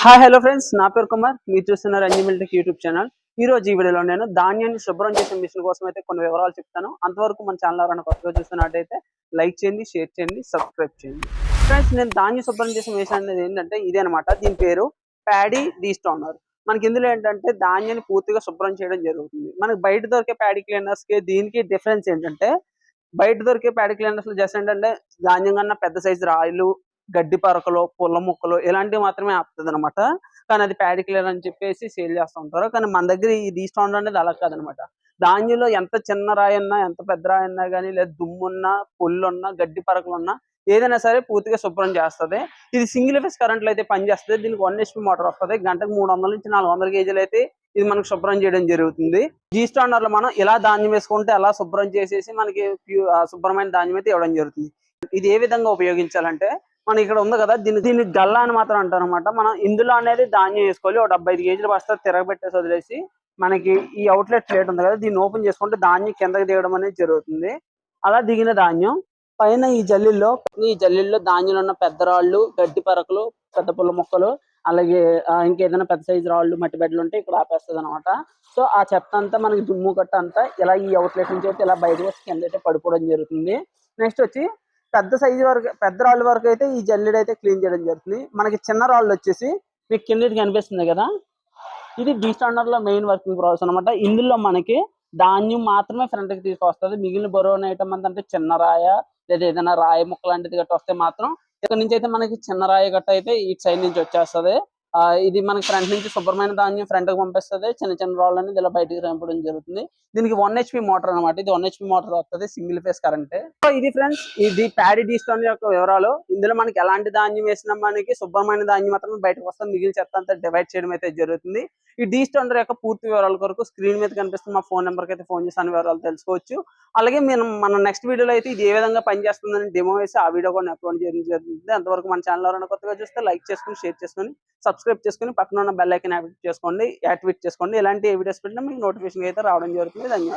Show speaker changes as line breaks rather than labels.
Hi hello friends నా పేరు కుమార్. మీరు చూస్తున్నారు అంజిమిల్టెక్ యూట్యూబ్ ఛానల్ ఈ రోజు ఈ వీడియోలో నేను ధాన్యాన్ని శుభ్రం చేసే మిషన్ కోసం అయితే కొన్ని వివరాలు చెప్తాను. అంతవరకు మన ఛానల్ ఎవరైనా కొత్తగా చూస్తున్నట్టయితే లైక్ చేయండి షేర్ చేయండి సబ్స్క్రైబ్ చేయండి. ఫ్రెండ్స్ నేను ధాన్యం శుభ్రం చేసే మిషన్ అనేది ఏంటంటే ఇదే అనమాట దీని పేరు ప్యాడీ డీస్టోనర్ మనకి ఇందులో ఏంటంటే ధాన్యాన్ని పూర్తిగా శుభ్రం చేయడం జరుగుతుంది. మనకి బయట దొరికే ప్యాడీ క్లీనర్స్కి దీనికి డిఫరెన్స్ ఏంటంటే బయట దొరికే ప్యాడీ క్లీనర్స్లో జస్ట్ ఏంటంటే ధాన్యం కన్నా పెద్ద సైజు రాయిలు గడ్డి పరకలు పుల్ల ముక్కలు ఇలాంటివి మాత్రమే ఆపుతుంది అనమాట కానీ అది ప్యాడీ క్లియర్ అని చెప్పేసి సేల్ చేస్తూ ఉంటారు. కానీ మన దగ్గర ఈ డీస్టౌండ్ అనేది అలా కాదనమాట ధాన్యంలో ఎంత చిన్న రాయి ఎంత పెద్ద రాయి ఉన్నా కానీ లేదా దుమ్మున్నా పుల్లున్నా గడ్డి పరకలు ఉన్నా ఏదైనా సరే పూర్తిగా శుభ్రం చేస్తుంది. ఇది సింగిల్ ఫేస్ కరెంట్లు అయితే పనిచేస్తుంది దీనికి వన్ హెచ్పి మోటార్ వస్తుంది. గంటకు మూడు వందల నుంచి నాలుగు వందల కేజీలు అయితే ఇది మనకు శుభ్రం చేయడం జరుగుతుంది. జీ స్టాండర్లో మనం ఇలా ధాన్యం వేసుకుంటే అలా శుభ్రం చేసేసి మనకి శుభ్రమైన ధాన్యం అయితే ఇవ్వడం జరుగుతుంది. ఇది ఏ విధంగా ఉపయోగించాలంటే మనం ఇక్కడ ఉంది కదా దీన్ని దీన్ని గల్లా అని మాత్రం అంటారు అనమాట మనం ఇందులో అనేది ధాన్యం వేసుకోవాలి. ఒక డెబ్బై ఐదు కేజీలు బస్తా తిరగబెట్టేసి వదిలేసి మనకి ఈ అవుట్లెట్ ప్లేట్ ఉంది కదా దీన్ని ఓపెన్ చేసుకుంటే ధాన్యం కిందకి దిగడం అనేది జరుగుతుంది. అలా దిగిన ధాన్యం పైన ఈ జల్లిల్లో ఈ జల్లిల్లో ధాన్యంలో ఉన్న పెద్ద రాళ్ళు గడ్డి పరకలు పెద్ద పుల్ల మొక్కలు అలాగే ఇంకేదైనా పెద్ద సైజు రాళ్ళు మట్టి బెడ్లు ఉంటే ఇక్కడ ఆపేస్తుంది అనమాట సో ఆ చెత్త అంతా మనకి దుమ్ము కట్ట అంతా ఇలా ఈ అవుట్లెట్ నుంచి అయితే ఇలా బయటకు వచ్చి కింద అయితే పడిపోవడం జరుగుతుంది. నెక్స్ట్ వచ్చి పెద్ద సైజు వరకు పెద్ద రాళ్ళ వరకు అయితే ఈ జల్లెడ అయితే క్లీన్ చేయడం జరుగుతుంది. మనకి చిన్న రాళ్ళు వచ్చేసి మీకు కిందకి కనిపిస్తుంది కదా? ఇది డీ స్టాండర్డ్లో మెయిన్ వర్కింగ్ ప్రాసెస్ అనమాట ఇందులో మనకి ధాన్యం మాత్రమే ఫ్రంట్కి తీసుకొస్తుంది. మిగిలిన బరువు ఐటమ్ అంటే చిన్న రాయ లేదా ఏదైనా రాయి ముక్క లాంటిది గట్ట వస్తే మాత్రం ఇక్కడ నుంచి అయితే మనకి చిన్న రాయి గట్ట అయితే ఈ సైడ్ నుంచి వచ్చేస్తది. ఇది మనకి ఫ్రంట్ నుంచి శుభ్రమైన ధాన్యం ఫ్రంట్కి పంపిస్తుంది. చిన్న చిన్న రాళ్ళు అనేది ఇలా బయటకు రంపడం జరుగుతుంది. దీనికి వన్ హెచ్పి మోటార్ అనమాట ఇది వన్ హెచ్పి మోటార్ వస్తుంది. సింగిల్ ఫేస్ కరెంట్ సో ఇది ఫ్రెండ్స్ ఇది ప్యాడీ డీస్టోన్ యొక్క వివరాలు. ఇందులో మనకి ఎలాంటి ధాన్యం వేసినా మనకి శుభ్రమైన ధాన్యం మాత్రమే బయటకు వస్తాం మిగిలిన చెత్త అంతా డివైడ్ చేయడం అయితే జరుగుతుంది. ఈ డీస్టోనర్ యొక్క పూర్తి వివరాల కొరకు స్క్రీన్ మీద కనిపిస్తున్న మా ఫోన్ నెంబర్కి అయితే ఫోన్ చేసి అన్ని వివరాలు తెలుసుకోవచ్చు. అలాగే మనం మన నెక్స్ట్ వీడియోలో అయితే ఇది ఏ విధంగా పనిచేస్తుందని డెమో వేసి ఆ వీడియో కూడా అప్లోడ్ చేయడం జరుగుతుంది. అంతవరకు మన ఛానల్ ఎవరైనా కొత్తగా చూస్తే లైక్ చేసుకుని షేర్ చేసుకుని సబ్స్క్రైబ్ చేసుకుని పక్కన ఉన్న బెల్ ఐకన్ యాక్టివేట్ చేసుకోండి. యాక్టివేట్ చేసుకోండి. ఇలాంటి వీడియోస్ పెట్టినా మీకు నోటిఫికేషన్ అయితే రావడం జరుగుతుంది. ధన్యవాదాలు.